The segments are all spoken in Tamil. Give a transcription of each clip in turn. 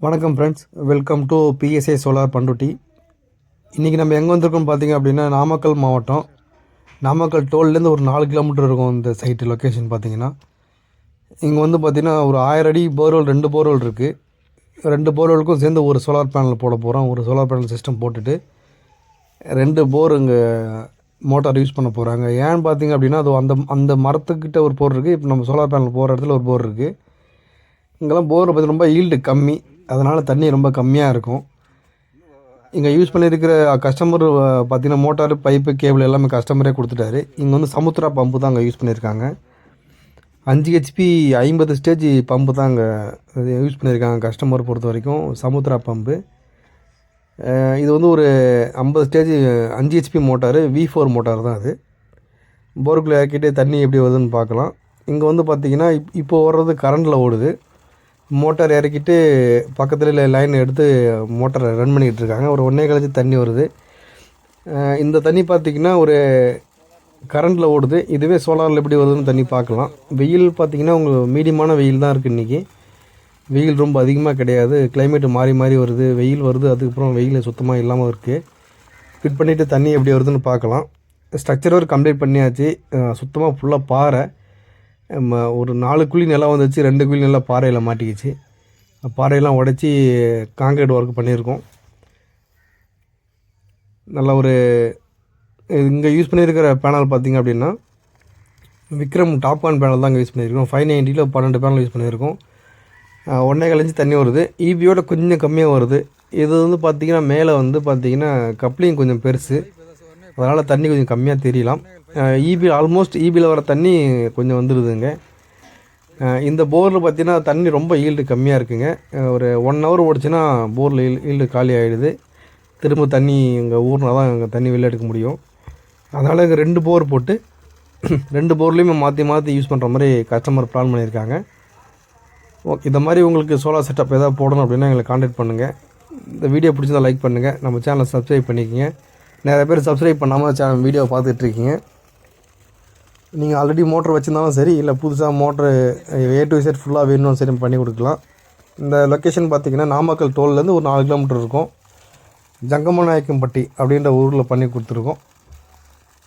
வணக்கம் friends welcome to BSA solar Panruti இன்றைக்கி நம்ம எங்கே வந்திருக்கோம் பார்த்தீங்க அப்படின்னா நாமக்கல் மாவட்டம். நாமக்கல் டோல்லேருந்து ஒரு நாலு கிலோமீட்டர் இருக்கும் இந்த சைட்டு லொக்கேஷன் பார்த்தீங்கன்னா இங்கே வந்து பார்த்திங்கன்னா ஒரு ஆயிரம் அடி போர்வெல் ரெண்டு போர்வெல் இருக்குது ரெண்டு போர்வெலுக்கும் சேர்ந்து ஒரு சோலார் பேனல் போட போகிறோம் ஒரு சோலார் பேனல் சிஸ்டம் போட்டுட்டு ரெண்டு போர் இங்கே மோட்டார் யூஸ் பண்ண போகிறாங்க ஏன்னு பார்த்தீங்க அப்படின்னா அது அந்த அந்த மரத்துக்கிட்ட ஒரு போர் இருக்குது இப்போ நம்ம சோலார் பேனல் போகிற இடத்துல ஒரு போர் இருக்குது இங்கெல்லாம் போர் பார்த்தீங்கன்னா ரொம்ப ஈல்டு கம்மி. அதனால் தண்ணி ரொம்ப கம்மியாக இருக்கும். இங்கே யூஸ் பண்ணியிருக்கிற கஸ்டமர் பார்த்தீங்கன்னா மோட்டார் பைப்பு கேபிள் எல்லாமே கஸ்டமரே கொடுத்துட்டாரு. இங்கே வந்து சமுத்திரா பம்பு தான் அங்கே யூஸ் பண்ணியிருக்காங்க அஞ்சு ஹெச்பி ஐம்பது ஸ்டேஜ் பம்பு தான் அங்கே யூஸ் பண்ணியிருக்காங்க கஸ்டமர் பொறுத்த வரைக்கும். சமுத்திரா பம்பு இது வந்து ஒரு ஐம்பது ஸ்டேஜ் அஞ்சு HP motor V four motor தான் அது. போருக்குள்ளே இறக்கிட்டு தண்ணி எப்படி வருதுன்னு பார்க்கலாம். இங்கே வந்து பார்த்திங்கன்னா இப் இப்போ ஓடுறது கரண்டில் ஓடுது. மோட்டார் இறக்கிட்டு பக்கத்தில் லைன் எடுத்து மோட்டரை ரன் பண்ணிக்கிட்டு இருக்காங்க. ஒரு ஒன்றே கழிச்சு தண்ணி வருது. இந்த தண்ணி பார்த்திங்கன்னா ஒரு கரண்டில் ஓடுது. இதுவே சோலாரில் எப்படி வருதுன்னு தண்ணி பார்க்கலாம். வெயில் பார்த்திங்கன்னா உங்களுக்கு மீடியமான வெயில் தான் இருக்குது இன்றைக்கி வெயில் ரொம்ப அதிகமாக கிடையாது. கிளைமேட்டு மாறி மாறி வருது. வெயில் வருது. அதுக்கப்புறம் வெயில் சுத்தமாக இல்லாமல் இருக்குது ஃபிட் பண்ணிவிட்டு தண்ணி எப்படி வருதுன்னு பார்க்கலாம். ஸ்ட்ரக்சர் ஒர்க் கம்ப்ளீட் பண்ணியாச்சு. சுத்தமாக ஃபுல்லாக பாறை. ஒரு நாலு குழி நிலம் வந்துச்சு ரெண்டு குழி நல்லா பாறையில் மாட்டிக்கிச்சு. பாறையெல்லாம் உடச்சி காங்கிரீட் ஒர்க் பண்ணியிருக்கோம். நல்ல ஒரு இங்கே யூஸ் பண்ணியிருக்கிற பேனல் பார்த்திங்க அப்படின்னா விக்ரம் டாப்கான் பேனல் தான் இங்கே யூஸ் பண்ணியிருக்கோம். ஃபைவ் நைன்ட்டியில் பன்னெண்டு பேனல் யூஸ் பண்ணியிருக்கோம். ஒன்றே கழிஞ்சு தண்ணி வருது. ஈபியோட கொஞ்சம் கம்மியாக வருது. இது வந்து பார்த்திங்கன்னா மேலே வந்து பார்த்திங்கன்னா கப்ளிங் கொஞ்சம் பெருசு. அதனால் தண்ணி கொஞ்சம் கம்மியாக தெரியலாம். ஈபி ஆல்மோஸ்ட் ஈபியில் வர தண்ணி கொஞ்சம் வந்துடுதுங்க இந்த போரில் பார்த்தீங்கன்னா தண்ணி ரொம்ப ஈல்டு கம்மியாக இருக்குங்க. ஒரு ஒன் ஹவர் ஓடிச்சுன்னா போரில் ஈல் ஈல்டு காலி ஆகிடுது திரும்ப தண்ணி இங்கே ஊர்னா தான் இங்கே தண்ணி வெளில எடுக்க முடியும். அதனால் இங்கே ரெண்டு போர் போட்டு ரெண்டு போர்லேயுமே மாற்றி மாற்றி யூஸ் பண்ணுற மாதிரி கஸ்டமர் பிளான் பண்ணியிருக்காங்க. ஓகே இந்த மாதிரி உங்களுக்கு சோலார் செட்டப் ஏதாவது போடணும் அப்படின்னா எங்களை காண்டாக்ட் பண்ணுங்கள் இந்த வீடியோ பிடிச்சதா லைக் பண்ணுங்கள் நம்ம சேனலை சப்ஸ்கிரைப் பண்ணிக்கோங்க. நிறைய பேர் சப்ஸ்கிரைப் பண்ணாமல் சேனல் வீடியோ பார்த்துட்ருக்கீங்க நீங்கள் ஆல்ரெடி மோட்டர் வச்சுருந்தாலும் சரி இல்லை புதுசாக மோட்ரு ஏ டு சைட் ஃபுல்லாக வேணும் சரி பண்ணி கொடுக்கலாம். இந்த லொக்கேஷன் பார்த்தீங்கன்னா நாமக்கல் டோல்லேருந்து ஒரு நாலு கிலோமீட்டர் இருக்கும். ஜங்கமநாயக்கம்பட்டி அப்படின்ற ஊரில் பண்ணி கொடுத்துருக்கோம்.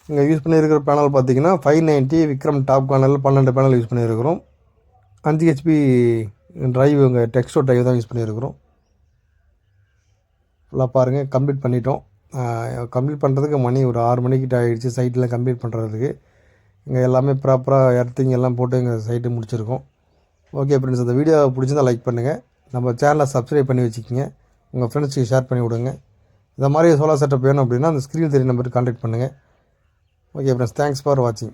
இங்கே யூஸ் பண்ணியிருக்கிற பேனல் பார்த்தீங்கன்னா five ninety Vikram top panel பன்னெண்டு பேனல் யூஸ் பண்ணியிருக்கிறோம் அஞ்சு ஹெச்பி டிரைவ் இங்கே டெக்ஸ்டோ டிரைவ் தான் யூஸ் பண்ணியிருக்கிறோம் ஃபுல்லாக பாருங்கள் கம்ப்ளீட் பண்ணிட்டோம். கம்ப்ளீட் பண்ணுறதுக்கு மணி ஒரு ஆறு மணிக்கிட்ட ஆகிடுச்சு சைட்டில் கம்ப்ளீட் பண்ணுறதுக்கு இங்கே எல்லாமே ப்ராப்பராக எர்த்திங் எல்லாம் போட்டு இங்கே சைட்டு முடிச்சிருக்கோம். ஓகே ஃப்ரெண்ட்ஸ் இந்த வீடியோ பிடிச்சிருந்தால் லைக் பண்ணுங்கள் நம்ம சேனலை சப்ஸ்கிரைப் பண்ணி வச்சுக்கோங்க. உங்கள் ஃப்ரெண்ட்ஸுக்கு ஷேர் பண்ணி விடுங்க. இந்த மாதிரி சோலார் செட்டப் வேணும் அப்படின்னா அந்த ஸ்க்ரீன் தெரிய நம்பருக்கு கான்டாக்ட் பண்ணுங்கள் ஓகே ஃப்ரெண்ட்ஸ் தேங்க்ஸ் ஃபார் வாட்சிங்